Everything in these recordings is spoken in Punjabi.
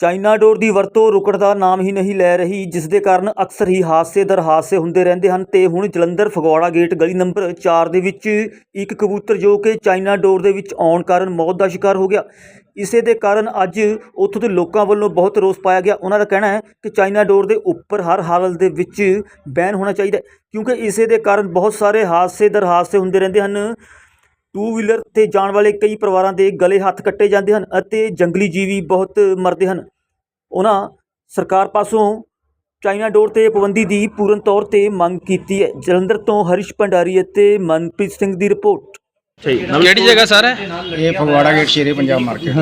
ਚਾਈਨਾ ਡੋਰ ਦੀ ਵਰਤੋਂ ਰੁਕਣ ਦਾ ਨਾਮ ਹੀ ਨਹੀਂ ਲੈ ਰਹੀ, ਜਿਸ ਦੇ ਕਾਰਨ ਅਕਸਰ ਹੀ ਹਾਦਸੇ ਦਰ ਹਾਦਸੇ ਹੁੰਦੇ ਰਹਿੰਦੇ ਹਨ। ਤੇ ਹੁਣ ਜਲੰਧਰ ਫਗਵਾੜਾ ਗੇਟ ਗਲੀ ਨੰਬਰ 4 ਦੇ ਵਿੱਚ ਇੱਕ ਕਬੂਤਰ ਜੋ ਕਿ ਚਾਈਨਾ ਡੋਰ ਦੇ ਵਿੱਚ ਆਉਣ ਕਾਰਨ ਮੌਤ ਦਾ ਸ਼ਿਕਾਰ ਹੋ ਗਿਆ। ਇਸੇ ਦੇ ਕਾਰਨ ਅੱਜ ਉੱਥੋਂ ਦੇ ਲੋਕਾਂ ਵੱਲੋਂ ਬਹੁਤ ਰੋਸ ਪਾਇਆ ਗਿਆ। ਉਹਨਾਂ ਦਾ ਕਹਿਣਾ ਹੈ ਕਿ ਚਾਈਨਾ ਡੋਰ ਦੇ ਉੱਪਰ ਹਰ ਹਾਲਤ ਦੇ ਵਿੱਚ ਬੈਨ ਹੋਣਾ ਚਾਹੀਦਾ ਕਿਉਂਕਿ ਇਸੇ ਦੇ ਕਾਰਨ ਬਹੁਤ ਸਾਰੇ ਹਾਦਸੇ ਦਰ ਹਾਦਸੇ ਹੁੰਦੇ ਰਹਿੰਦੇ ਹਨ। ਟੂ ਵੀਲਰ ਤੇ ਜਾਣ ਵਾਲੇ ਕਈ ਪਰਿਵਾਰਾਂ ਦੇ ਗਲੇ ਹੱਥ ਕੱਟੇ ਜਾਂਦੇ ਹਨ ਅਤੇ ਜੰਗਲੀ ਜੀਵੀ ਬਹੁਤ ਮਰਦੇ ਹਨ। ਉਹਨਾਂ ਸਰਕਾਰ ਪਾਸੋਂ ਚਾਈਨਾ ਡੋਰ ਤੇ ਪਾਬੰਦੀ ਦੀ ਪੂਰਨ ਤੌਰ ਤੇ ਮੰਗ ਕੀਤੀ ਹੈ। ਜਲੰਧਰ ਤੋਂ ਹਰੀਸ਼ ਭੰਡਾਰੀ ਅਤੇ ਮਨਪ੍ਰੀਤ ਸਿੰਘ ਦੀ ਰਿਪੋਰਟ। ਕਿਹੜੀ ਜਗ੍ਹਾ ਸਰ? ਹੈ ਇਹ Phagwara gate Shere Punjab market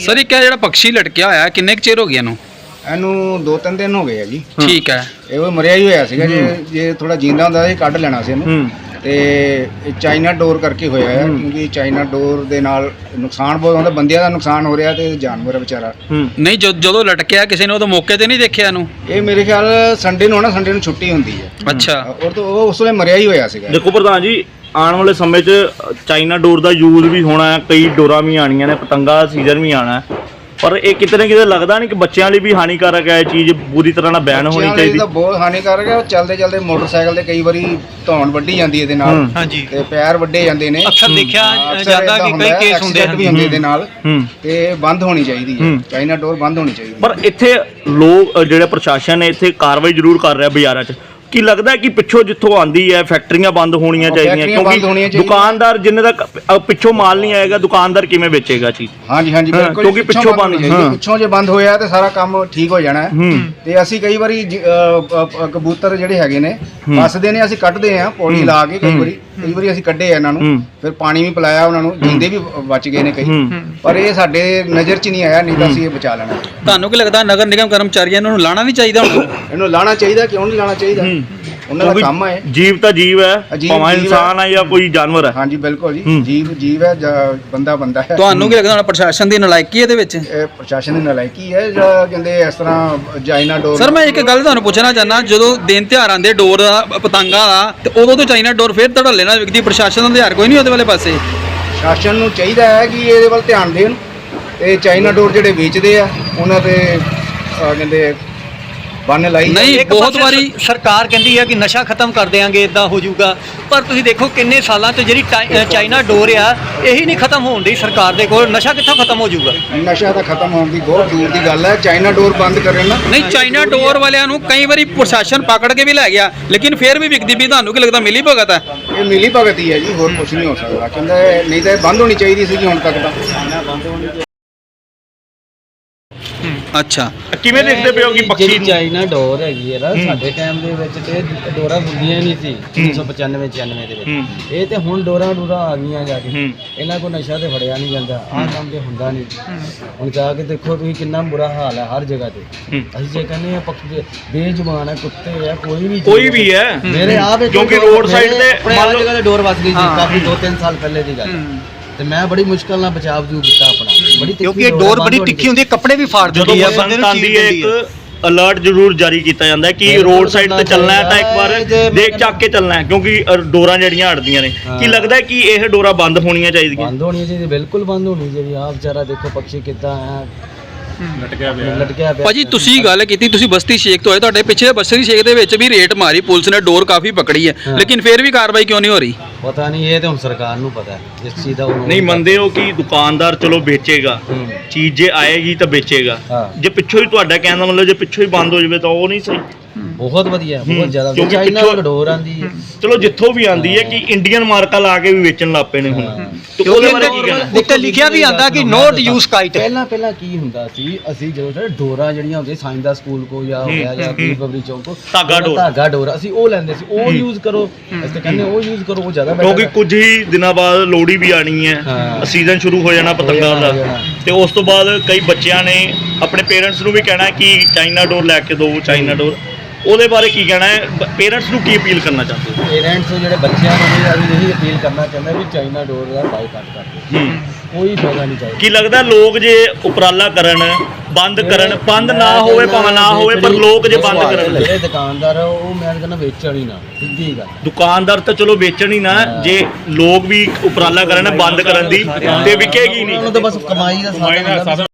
sir ਇਹ ਕਿਆ ਜਿਹੜਾ ਪੰਛੀ ਲਟਕਿਆ ਹੋਇਆ ਹੈ, ਕਿੰਨੇ ਕੁ ਚਿਰ ਹੋ ਗਿਆ ਇਹਨੂੰ? ਇਹਨੂੰ ਦੋ ਤਿੰਨ ਦਿਨ ਹੋ ਗਏ ਆ ਜੀ। ਠੀਕ ਹੈ। ਇਹ ਮਰਿਆ ਹੀ ਹੋਇਆ ਸੀਗਾ ਜੇ ਜੇ ਥੋੜਾ ਜਿੰਦਾ ਹੁੰਦਾ ਸੀ ਕੱਢ ਲੈਣਾ ਸੀ ਇਹਨੂੰ। ਤੇ ਇਹ ਚਾਈਨਾ ਡੋਰ ਕਰਕੇ ਹੋਇਆ ਹੈ ਕਿਉਂਕਿ ਚਾਈਨਾ ਡੋਰ ਦੇ ਨਾਲ ਨੁਕਸਾਨ ਬਹੁਤ ਹੁੰਦਾ ਬੰਦਿਆਂ ਦਾ ਨੁਕਸਾਨ ਹੋ ਰਿਹਾ ਤੇ ਜਾਨਵਰ ਵਿਚਾਰਾ। ਨਹੀਂ ਜਦ- ਜਦੋਂ ਲਟਕਿਆ ਕਿਸੇ ਨੇ ਉਦੋਂ ਮੌਕੇ ਤੇ ਨਹੀਂ ਦੇਖਿਆ ਇਹਨੂੰ? ਇਹ ਮੇਰੇ ਖਿਆਲ ਸੰਡੇ ਨੂੰ ਨਾ ਸੰਡੇ ਨੂੰ ਛੁੱਟੀ ਹੁੰਦੀ ਹੈ। ਅੱਛਾ। ਔਰ ਤੋਂ ਉਹ ਉਸ ਵੇਲੇ ਮਰਿਆ ਹੀ ਹੋਇਆ ਸੀਗਾ। ਦੇਖੋ ਪ੍ਰਧਾਨ ਜੀ ਆਉਣ ਵਾਲੇ ਸਮੇਂ 'ਚ ਚਾਈਨਾ ਡੋਰ ਦਾ ਯੂਜ਼ ਵੀ ਹੋਣਾ ਹੈ ਕਈ ਡੋਰਾਂ ਵੀ ਆਣੀਆਂ ਨੇ ਪਤੰਗਾ ਸੀਜ਼ਨ ਵੀ ਆਣਾ ਹੈ। ਪਰ ਇਹ ਕਿਤੇ ਨਾ ਕਿਤੇ ਲੱਗਦਾ ਨਹੀਂ ਕਿ ਬੱਚਿਆਂ ਲਈ ਵੀ ਹਾਨੀਕਾਰਕ ਹੈ ਇਹ ਚੀਜ਼ ਪੂਰੀ ਤਰ੍ਹਾਂ ਨਾਲ ਬੈਨ ਹੋਣੀ ਬੱਚਿਆਂ ਲਈ ਚਾਹੀਦੀ। ਤਾਂ ਬਹੁਤ ਹਾਨੀਕਾਰਕ ਹੈ ਉਹ ਚੱਲਦੇ ਚੱਲਦੇ ਮੋਟਰਸਾਈਕਲ ਤੇ ਕਈ ਵਾਰੀ ਧੌਣ ਵੱਢੀ ਜਾਂਦੀ ਇਹਦੇ ਨਾਲ। ਹੂੰ। ਹਾਂਜੀ। ਤੇ ਪੈਰ ਵੱਡੇ ਜਾਂਦੇ ਨੇ। ਅਕਸਰ ਦੇਖਿਆ ਅਕਸਰ ਜਾਂਦਾ ਏਦਾਂ ਕਿ ਹੁੰਦਾ ਕਈ ਹੈ, ਕੇਸ ਹੁੰਦੇ accident ਹਨ। ਵੀ ਹੁੰਦੇ ਇਹਦੇ ਨਾਲ। ਹੂੰ। ਤੇ ਬੰਦ ਹੋਣੀ ਚਾਹੀਦੀ ਹੈ। ਹੂੰ। ਚਾਈਨਾ ਡੋਰ ਬੰਦ ਹੋਣੀ ਚਾਹੀਦੀ ਹੈ। ਪਰ ਇੱਥੇ ਲੋਕ ਅ, ਜਿਹੜੇ ਪ੍ਰਸ਼ਾਸਨ ਹੈ ਇੱਥੇ ਕਾਰਵਾਈ ਜ਼ਰੂਰ ਕਰ ਰਿਹਾ ਬਾਜ਼ਾਰਾਂ 'ਚ। ਕੀ ਲੱਗਦਾ ਹੈ ਕਿ ਪਿੱਛੋਂ ਜਿੱਥੋਂ ਆਂਦੀ ਹੈ ਫੈਕਟਰੀਆਂ ਬੰਦ ਹੋਣੀਆਂ ਚਾਹੀਦੀਆਂ ਫੈਕਟਰੀਆਂ ਬੰਦ ਹੋਣੀਆਂ ਕਿਉਂਕਿ ਚਾਹੀਦੀਆਂ। ਦੁਕਾਨਦਾਰ ਜਿੰਨੇ ਤੱਕ ਅ, ਪਿੱਛੋਂ ਮਾਲ ਨਹੀਂ ਆਏਗਾ ਦੁਕਾਨਦਾਰ ਕਿਵੇਂ ਵੇਚੇਗਾ ਚੀਜ਼ ਹਾਂਜੀ ਹਾਂਜੀ ਹਾਂ, ਬਿਲਕੁਲ ਕਿਉਂਕਿ ਪਿੱਛੋਂ ਬੰਦ- ਚਾਹੀਦੀ ਹੈ। ਹਾਂ। ਪਿੱਛੋਂ ਜੇ ਬੰਦ ਹੋਇਆ ਤੇ ਸਾਰਾ ਕੰਮ ਠੀਕ ਹੋ ਜਾਣਾ ਹੈ ਹੂੰ ਤੇ ਅਸੀਂ ਕਈ ਵਾਰੀ ਜ- ਅ, ਅ, ਅ, ਕਬੂਤਰ ਜਿਹੜੇ ਹੈਗੇ ਨੇ ਹੂੰ। ਫਸਦੇ ਨੇ ਅਸੀਂ ਕੱਢਦੇ ਆ ਪੌੜੀ ਹੂੰ। ਲਾ ਕੇ ਕਈ ਹੂੰ। ਵਾਰੀ ਕਈ ਵਾਰੀ ਅਸੀਂ ਕੱਢੇ ਆ ਇਹਨਾਂ ਨੂੰ। ਫਿਰ ਪਾਣੀ ਵੀ ਪਿਲਾਇਆ ਉਹਨਾਂ ਨੂੰ ਜਿੰਦੇ ਵੀ ਬਚ ਗਏ ਨੇ ਕਈ ਪਰ ਇਹ ਸਾਡੇ ਨਜ਼ਰ 'ਚ ਨਹੀਂ ਆਇਆ ਨਹੀਂ ਤਾਂ ਅਸੀਂ ਇਹ ਬਚਾ ਲੈਣਾ। ਤੁਹਾਨੂੰ ਕੀ ਲੱਗਦਾ ਨਗਰ ਨਿਗਮ ਕਰਮਚਾਰੀਆਂ ਨੂੰ ਲਾਣਾ ਨਹੀਂ ਚਾਹੀਦਾ ਹੁਣ ਇਹਨੂੰ ਲਾਣਾ ਚਾਹੀਦਾ ਕਿਉਂ ਨਹੀਂ ਲਾਣਾ ਚਾਹੀਦਾ। ਉਹਨਾਂ ਦਾ ਕੰਮ ਹੈ ਜੀਵ ਤਾਂ ਜੀਵ ਹੈ ਅਜੀਬ ਭਾਵੇਂ ਜੀਵ। ਇਨਸਾਨ ਹੈ ਜਾਂ ਕੋਈ ਜਾਨਵਰ ਹੈ। ਹਾਂਜੀ ਬਿਲਕੁਲ ਜੀ। ਹੂੰ। ਜੀਵ ਜੀਵ ਹੈ ਜਾਂ ਬੰਦਾ ਬੰਦਾ ਹੈ। ਤੁਹਾਨੂੰ ਕੀ ਲੱਗਦਾ ਹੁਣ ਪ੍ਰਸ਼ਾਸਨ ਦੀ ਨਲਾਇਕੀ ਇਹਦੇ ਵਿੱਚ? ਇਹ ਪ੍ਰਸ਼ਾਸਨ ਦੀ ਨਲਾਇਕੀ ਹੈ ਜਾਂ ਕਹਿੰਦੇ ਇਸ ਤਰ੍ਹਾਂ ਚਾਈਨਾ ਡੋਰ ਸਰ ਮੈਂ ਇੱਕ ਗੱਲ ਤੁਹਾਨੂੰ ਪੁੱਛਣਾ ਚਾਹਨਾ ਜਦੋਂ ਦਿਨ ਤਿਉਹਾਰ ਆਉਂਦੇ ਡੋਰ ਦਾ ਪਤੰਗਾ ਦਾ ਤੇ ਉਦੋਂ ਤੋਂ ਚਾਈਨਾ ਡੋਰ ਫੇਰ ਧੜੱਲੇ ਨਾਲ ਵਿਕਦੀ ਪ੍ਰਸ਼ਾਸਨ ਦਾ ਅਧਿਆਰ ਕੋਈ ਨਹੀਂ ਉਹਦੇ ਵਾਲੇ ਪਾਸੇ? ਸ਼ਾਸਨ ਨੂੰ ਚਾਹੀਦਾ ਹੈ ਕਿ ਇਹਦੇ ਵੱਲ ਧਿਆਨ ਦੇਣ ਤੇ ਚਾਈਨਾ ਡੋਰ ਜਿਹੜੇ ਵੇਚਦੇ ਆ ਉਹਨਾਂ ਤੇ ਅਹ, ਕਹਿੰਦੇ ਬੰਨ ਲਾਈ ਨਹੀਂ, ਇੱਕ ਬਹੁਤ ਪਾਸੇ ਵਾਰੀ- ਸ- ਸਰਕਾਰ ਕਹਿੰਦੀ ਹੈ ਕਿ ਨਸ਼ਾ ਖਤਮ ਕਰ ਦੇਾਂਗੇ ਇਦਾਂ ਹੋ ਜਾਊਗਾ। ਪਰ ਤੁਸੀਂ ਦੇਖੋ ਕਿੰਨੇ ਸਾਲਾਂ ਤੋਂ ਜਿਹੜੀ ਟਾਈ- ਅ, ਚਾਈਨਾ ਡੋਰ ਆ ਇਹੀ ਨਹੀਂ ਖਤਮ ਹੋਣ ਦੀ ਸਰਕਾਰ ਦੇ ਕੋਲ। ਨਸ਼ਾ ਕਿੱਥੋਂ ਖਤਮ ਹੋ ਜਾਊਗਾ? ਨਸ਼ਾ ਤਾਂ ਖਤਮ ਹੋਣ ਦੀ ਬਹੁਤ ਦੂਰ ਦੀ ਗੱਲ ਹੈ। ਚਾਈਨਾ ਡੋਰ ਬੰਦ ਕਰਨ ਨਾ ਨਹੀਂ ਚਾਈਨਾ ਡੋਰ ਵਾਲਿਆਂ ਨੂੰ ਕਈ ਵਾਰੀ ਪ੍ਰਸ਼ਾਸਨ ਪਕੜ ਕੇ ਵੀ ਲੈ ਗਿਆ ਲੇਕਿਨ ਫੇਰ ਵੀ ਵਿਕਦੀ ਵੀ ਤੁਹਾਨੂੰ ਕੀ ਲੱਗਦਾ ਮਿਲੀ ਭਗਤ ਹੈ? ਇਹ ਮਿਲੀ ਭਗਤ ਹੀ ਹੈ ਜੀ ਹੋਰ ਕੁਝ ਨਹੀਂ ਹੋ ਸਕਦਾ। ਕਹਿੰਦੇ ਨਹੀਂ ਤਾਂ ਇਹ ਬੰਦ ਹੋਣੀ ਚਾਹੀਦੀ ਸੀ ਹੁਣ ਤੱਕ ਤਾਂ। ਅੱਛਾ। ਕਿਵੇਂ ਦੇਖਦੇ ਪਿਓ ਕਿ ਪੱਖੀ ਜਿਹੜੀ ਨੂੰ? ਚਾਈਨਾ ਡੋਰ ਹੈਗੀ ਹੈ ਨਾ ਹੂੰ। ਸਾਡੇ ਟਾਈਮ ਦੇ ਵਿੱਚ ਤੇ ਡੋਰਾਂ ਹੁੰਦੀਆਂ ਨਹੀਂ ਸੀ 1995 96 ਦੇ ਵਿੱਚ। ਹੂੰ। ਇਹ ਤੇ ਹੁਣ ਡੋਰਾਂ ਡੋਰਾਂ ਆ ਗਈਆਂ ਜਾ ਕੇ। ਹੂੰ। ਇਹਨਾਂ ਕੋ ਨਸ਼ਾ ਤੇ ਫੜਿਆ ਨਹੀਂ ਜਾਂਦਾ ਆਹ ਕੰਮ ਤੇ ਹੁੰਦਾ ਨਹੀਂ। ਹੁਣ ਜਾ ਕੇ ਦੇਖੋ ਤੁਸੀਂ ਕਿੰਨਾ ਬੁਰਾ ਹਾਲ ਹੈ ਹਰ ਜਗ੍ਹਾ ਤੇ। ਹੂੰ। ਅਸੀਂ ਜੇ ਕਹਿੰਦੇ ਆ ਪੱਖੀ ਬੇਜ਼ੁਬਾਨ ਹੈ ਕੁੱਤੇ ਆ ਕੋਈ ਵੀ ਕੋਈ ਵੀ ਹੈ। ਮੇਰੇ ਆਪ ਇੱਕ ਕਿਉਂਕਿ road side ਤੇ ਮੰਨ ਲਓ- ਤੇ ਡੋਰ ਵੱਜ ਗਈ ਸੀ ਹਾਂ। ਕਾਫੀ 2-3 ਸਾਲ ਪਹਿਲੇ ਦੀ ਗੱਲ ਹੈ। ਤੇ ਮੈਂ ਬੜੀ ਮੁਸ਼ਕਲ ਨਾਲ ਬਚਾਅ ਬਜੂ ਕੀਤਾ ਆਪਣਾ। ਬੜੀ ਤਿੱਖੀ ਕਿਉਂਕਿ ਇਹ ਡੋਰ ਬੜੀ ਤਿੱਖੀ ਹੁੰਦੀ ਹੈ ਕੱਪੜੇ ਵੀ ਫਾੜ ਜਦੋਂ ਦਿੰਦੀ ਹੈ ਬਸੰਤ ਬੰਦੇ ਨੂੰ ਆਉਂਦੀ ਚੀਜ਼ ਹੈ ਦਿੰਦੀ ਹੈ। ਇੱਕ ਅਲਰਟ ਜ਼ਰੂਰ ਜਾਰੀ ਕੀਤਾ ਜਾਂਦਾ ਹੈ ਕਿ ਬਿਲਕੁਲ ਰੋਡ ਸਾਈਡ ਤੇ ਕਰਨਾ ਚੱਲਣਾ ਹੈ ਤਾਂ ਇੱਕ ਚਾਹੀਦਾ ਵਾਰ ਹੈ, ਦੇਖ ਚੱਕ ਕੇ ਚੱਲਣਾ ਹੈ ਕਿਉਂਕਿ ਅ, ਡੋਰਾਂ ਜਿਹੜੀਆਂ ਅੜਦੀਆਂ ਨੇ। ਕੀ। ਲੱਗਦਾ ਹੈ ਕਿ ਇਹ ਡੋਰਾਂ ਬੰਦ ਹੋਣੀਆਂ ਚਾਹੀਦੀਆਂ? ਬੰਦ ਹੋਣੀ ਚਾਹੀਦੀ ਬਿਲਕੁਲ ਬੰਦ ਹੋਣੀ ਚਾਹੀਦੀ ਆ ਵਿਚਾਰਾ ਦੇਖੋ ਪੰਛੀ ਕਿੱਦਾਂ ਹੈ। ਲਟਕਿਆ ਲਟਕਿਆ ਪਿਆ ਭਾਜੀ ਤੁਸੀਂ ਗੱਲ ਕੀਤੀ ਤੁਸੀਂ ਬਸਤੀ ਸ਼ੇਖ ਤੋਂ ਆਏ ਤੁਹਾਡੇ ਪਿੱਛੇ ਬਸਤੀ ਸ਼ੇਖ ਦੇ ਵਿੱਚ ਵੀ ਰੇਟ ਮਾਰੀ ਪੁਲਿਸ ਨੇ ਡੋਰ ਕਾਫੀ ਪਕੜੀ ਹੈ। ਲੇਕਿਨ ਫੇਰ ਵੀ ਕਾਰਵਾਈ ਕਿਉਂ ਨਹੀਂ ਹੋ ਰਹੀ? ਪਤਾ ਨਹੀਂ ਇਹ ਤੇ ਹੁਣ ਸਰਕਾਰ ਨੂੰ ਪਤਾ ਹੈ ਇਸ ਚੀਜ਼ ਦਾ ਨਹੀਂ ਮੰਨਦੇ ਹੋ ਕਿ ਦੁਕਾਨਦਾਰ ਚਲੋ ਵੇਚੇਗਾ। ਚੀਜ਼ ਜੇ ਆਏਗੀ ਤਾਂ ਵੇਚੇਗਾ। ਜੇ ਪਿੱਛੋਂ ਹੀ ਤੁਹਾਡਾ ਕਹਿਣ ਦਾ ਮਤਲਬ ਜੇ ਪਿੱਛੋਂ ਹੀ ਬੰਦ ਹੋ ਜਾਵੇ ਤਾਂ ਉਹ ਨਹੀਂ ਸਹੀ। ਬਹੁਤ ਵਧੀਆ। ਬਹੁਤ ਜ਼ਿਆਦਾ। ਕਿਉਂਕਿ ਚਾਈਨਾ ਪਿੱਛੋਂ- ਡੋਰ ਆਂਦੀ ਹੈ। ਚਲੋ ਜਿੱਥੋਂ ਵੀ ਆਂਦੀ ਹੈ ਕਿ ਇੰਡੀਅਨ ਮਾਰਕਾ ਲਾ ਕੇ ਵੀ ਵੇਚਣ ਲੱਗ ਪਏ ਨੇ ਹੁਣ। ਤੇ ਉਹਦੇ ਬਾਰੇ ਕੀ ਕਹਿਣਾ? ਉੱਤੇ ਲਿਖਿਆ ਵੀ ਆਂਦਾ ਕਿ ਨੋਟ ਯੂਜ਼ ਕਾਈਟ ਪਹਿਲਾਂ ਪਹਿਲਾਂ ਕੀ ਹੁੰਦਾ ਸੀ ਅਸੀਂ ਜਦੋਂ ਜਿਹੜੇ ਡੋਰਾਂ ਜਿਹੜੀਆਂ ਹੁੰਦੀਆਂ ਸਾਇੰਸ ਦਾ ਸਕੂਲ ਕੋ ਜਾਂ ਹੋ ਗਿਆ ਜਾਂ ਬੀਰ ਬਬਰੀ ਚੌਂਕ ਕੋ ਧਾਗਾ ਡੋਰ। ਧਾਗਾ ਡੋਰ ਅਸੀਂ ਉਹ ਲੈਂਦੇ ਸੀ। ਉਹ ਯੂਜ਼ ਕਰੋ। ਅਸੀਂ ਤਾਂ ਕਹਿੰਦੇ ਉਹ ਯੂਜ਼ ਕਰੋ ਉਹ ਜ਼ਿਆਦਾ better ਕਿਉਂਕਿ ਹੈ। ਕੁਝ ਹੀ ਦਿਨਾਂ ਬਾਅਦ ਲੋਹੜੀ ਵੀ ਆਣੀ ਹੈ। ਹਾਂ। ਸੀਜ਼ਨ ਸ਼ੁਰੂ ਹੋ ਜਾਣਾ ਪਤੰਗਾਂ ਹੋ ਦਾ ਜਾਣਾ। ਤੇ ਉਸ ਤੋਂ ਬਾਅਦ ਕਈ ਬੱਚਿਆਂ ਨੇ ਆਪਣੇ ਪੇਰੈਂਟਸ ਨੂੰ ਵੀ ਕਹਿਣਾ ਕਿ ਚਾਈਨਾ ਡੋਰ ਲੈ ਕੇ ਦਿਓ ਚਾਈਨਾ ਡੋਰ। ਉਹਦੇ ਬਾਰੇ ਕੀ ਕਹਿਣਾ ਹੈ? ਪੇਰੈਂਟਸ ਨੂੰ ਕੀ ਅਪੀਲ ਕਰਨਾ ਚਾਹੁੰਦੇ ਹੋ? ਪੇਰੈਂਟਸ ਜਿਹੜੇ ਬੱਚਿਆਂ ਨੂੰ ਵੀ ਅਸੀਂ ਇਹੀ ਅਪੀਲ ਕਰਨਾ ਚਾਹੁੰਦੇ ਵੀ ਚਾਈਨਾ ਡੋਰ ਦਾ ਬਾਈਕਾਟ ਕਰ ਦਿਓ ਹੂੰ। ਕੋਈ ਫਾਇਦਾ ਨਹੀਂ ਚਾਹੀਦਾ। ਕੀ ਲੱਗਦਾ ਲੋਕ ਜੇ ਉਪਰਾਲਾ ਕਰਨ ਬੰਦ ਕਰਨ ਬੰਦ ਨਾ ਹੋਵੇ ਭਾਵੇਂ ਨਾ ਹੋਵੇ ਪਰ ਲੋਕ ਜੇ ਬੰਦ ਕਰਨ। ਜਿਹੜੇ ਦੁਕਾਨਦਾਰ ਆ, ਉਹ ਮੈਂ ਕਹਿੰਦਾ ਵੇਚਣ ਹੀ ਨਾ ਸਿੱਧੀ ਗੱਲ ਦੁਕਾਨਦਾਰ ਤਾਂ ਚਲੋ ਵੇਚਣ ਹੀ ਨਾ ਜੇ ਲੋਕ ਵੀ ਉਪਰਾਲਾ ਕਰਨ ਬੰਦ ਕਰਨ ਦੀ ਤੇ ਵਿਕੇਗੀ ਉਹਨਾਂ ਨਹੀਂ ਨੂੰ ਤਾਂ ਬਸ ਕਮਾਈ ਦਾ ਸਾਧਨ ਹੁੰਦਾ